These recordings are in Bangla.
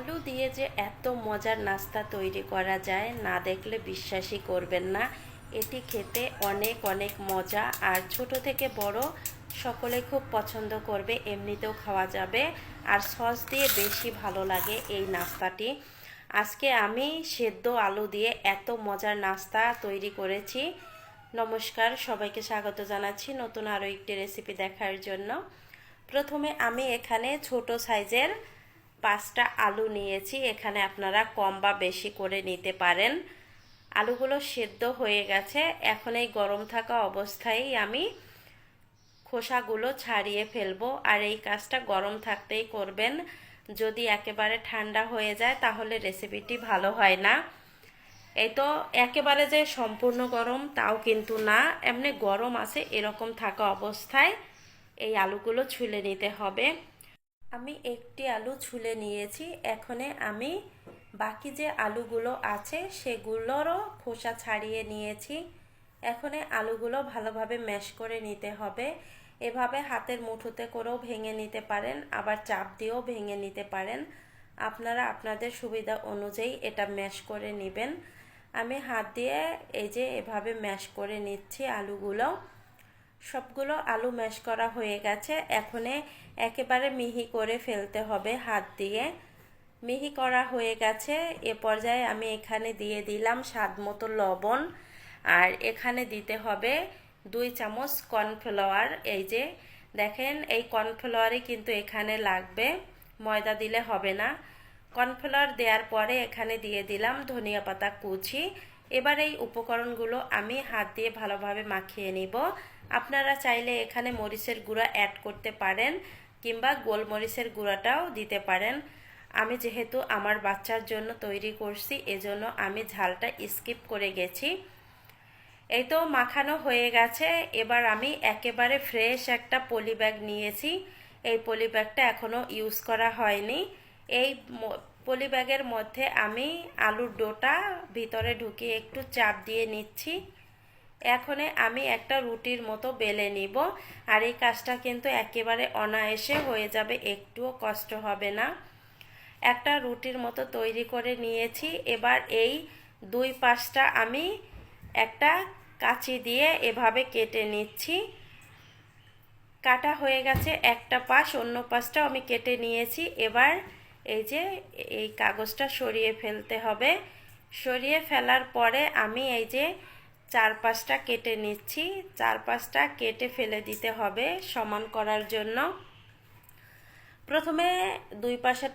আলু দিয়ে যে এত মজার নাস্তা তৈরি করা যায়, না দেখলে বিশ্বাসই করবেন না। এটি খেতে অনেক অনেক মজা। আর ছোট থেকে বড় সকলে খুব পছন্দ করবে, এমনিতেও খাওয়া যাবে। আর সস দিয়ে বেশি ভালো লাগে এই নাস্তাটি। আজকে আমি সেদ্ধ আলু দিয়ে এত মজার নাস্তা তৈরি করেছি। নমস্কার, সবাইকে স্বাগত জানাচ্ছি নতুন আরও একটি রেসিপি দেখার জন্য। প্রথমে আমি এখানে ছোট সাইজের পাঁচটা আলু নিয়েছি, এখানে আপনারা কম বা বেশি করে নিতে পারেন। আলুগুলো সেদ্ধ হয়ে গেছে, এখন এই গরম থাকা অবস্থায় আমি খোসাগুলো ছাড়িয়ে ফেলব। আর এই কাজটা গরম থাকতেই করবেন। যদি একেবারে ঠান্ডা হয়ে যায়, তাহলে রেসিপিটি ভালো হয় না। এই তো একেবারে যে সম্পূর্ণ গরম, তাও কিন্তু না। এমনি গরম আছে, এরকম থাকা অবস্থায় এই আলুগুলো ছুলে নিতে হবে। আমি একটি আলু ছুলে নিয়েছি, এখানে আমি বাকি যে আলুগুলো আছে সেগুলোরও খোসা ছাড়িয়ে নিয়েছি। এখন আলুগুলো ভালোভাবে ম্যাশ করে নিতে হবে। এভাবে হাতের মুঠোতে করেও ভেঙে নিতে পারেন, আবার চাপ দিয়েও ভেঙে নিতে পারেন। আপনারা আপনাদের সুবিধা অনুযায়ী এটা ম্যাশ করে নেবেন। আমি হাত দিয়ে এই যে এভাবে ম্যাশ করে নিচ্ছি আলুগুলো। সবগুলো আলু ম্যাশ করা হয়ে গেছে। এখনে একেবারে মিহি করে ফেলতে হবে হাত দিয়ে। মিহি করা হয়ে গেছে। এ পর্যায়ে আমি এখানে দিয়ে দিলাম স্বাদ মতো লবণ। আর এখানে দিতে হবে দুই চামচ কর্নফ্লাওয়ার। এই যে, দেখেন, এই কর্নফ্লাওয়ারই কিন্তু এখানে লাগবে। ময়দা দিলে হবে না। কর্নফ্লাওয়ার দেওয়ার পরে এখানে দিয়ে দিলাম ধনিয়া পাতা কুচি। এবার এই উপকরণগুলো আমি হাত দিয়ে ভালোভাবে মাখিয়ে নিব। আপনারা চাইলে এখানে মরিচের গুঁড়া অ্যাড করতে পারেন কিংবা গোলমরিচের গুঁড়াটাও দিতে পারেন। আমি যেহেতু আমার বাচ্চার জন্য তৈরি করছি, এজন্য আমি ঝালটা স্কিপ করে গেছি। এই তো মাখানো হয়ে গেছে। এবার আমি একেবারে ফ্রেশ একটা পলি ব্যাগ নিয়েছি। এই পলি ব্যাগটা এখনও ইউজ করা হয়নি। এই পলি ব্যাগের মধ্যে আমি আলুর ডোটা ভিতরে ঢুকিয়ে একটু চাপ দিয়ে নিচ্ছি। এখনে আমি একটা রুটির মতো বেলে নিব। আর এই কাজটা কিন্তু একেবারে অনায়াসে হয়ে যাবে, একটুও কষ্ট হবে না। একটা রুটির মতো তৈরি করে নিয়েছি। এবার এই দুই পাশটা আমি একটা কাঁচি দিয়ে এভাবে কেটে নিচ্ছি। কাটা হয়ে গেছে একটা পাশ, অন্য পাশটাও আমি কেটে নিয়েছি। এবার এই যে এই কাগজটা সরিয়ে ফেলতে হবে। সরিয়ে ফেলার পরে আমি এই যে চার পাঁচটা কেটে নিচ্ছি। চার পাঁচটা কেটে ফেলে দিতে হবে সমান করার জন্য। প্রথমে দুই পাশে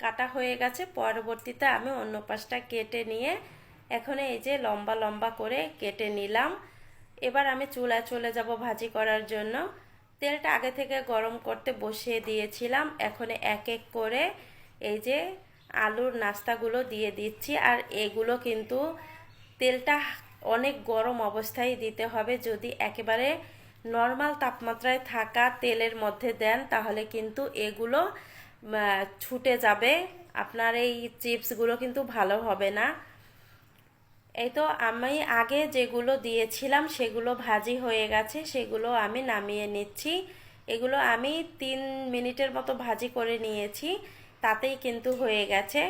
কাটা হয়ে গেছে। পরবর্তীতে আমি অন্য পাশটা কেটে নিয়ে এখন এই যে লম্বা লম্বা করে কেটে নিলাম। এবার আমি চুলায় চলে যাব ভাজি করার জন্য। তেলটা আগে থেকে গরম করতে বসিয়ে দিয়েছিলাম। এখন এক এক করে এই যে আলুর নাস্তাগুলো দিয়ে দিচ্ছি, আর এগুলো কিন্তু তেলটা অনেক গরম অবস্থায় দিতে হবে। যদি একেবারে নর্মাল তাপমাত্রায় থাকা তেলের মধ্যে দেন, তাহলে কিন্তু এগুলো ছুটে যাবে। আপনার এই চিপসগুলো কিন্তু ভালো হবে না। এই তো আমি আগে যেগুলো দিয়েছিলাম, সেগুলো ভাজি হয়ে গেছে, সেগুলো আমি নামিয়ে নিচ্ছি। এগুলো আমি তিন মিনিটের মতো ভাজি করে নিয়েছি। তাতেই কিন্তু হয়ে গেছে।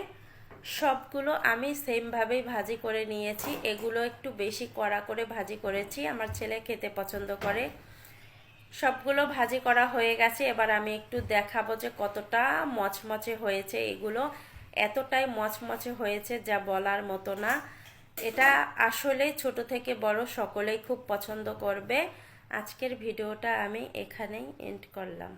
সবগুলো আমি সেমভাবেই ভাজি করে নিয়েছি। এগুলো একটু বেশি কড়া করে ভাজি করেছি। আমার ছেলে খেতে পছন্দ করে। সবগুলো ভাজি করা হয়ে গেছে। এবার আমি একটু দেখাবো যে কতটা মচমচে হয়েছে এগুলো। এতটাই মচমচে হয়েছে যা বলার মতো না। এটা আসলে ছোট থেকে বড় সকলেই খুব পছন্দ করবে। আজকের ভিডিওটা আমি এখানেই এন্ড করলাম।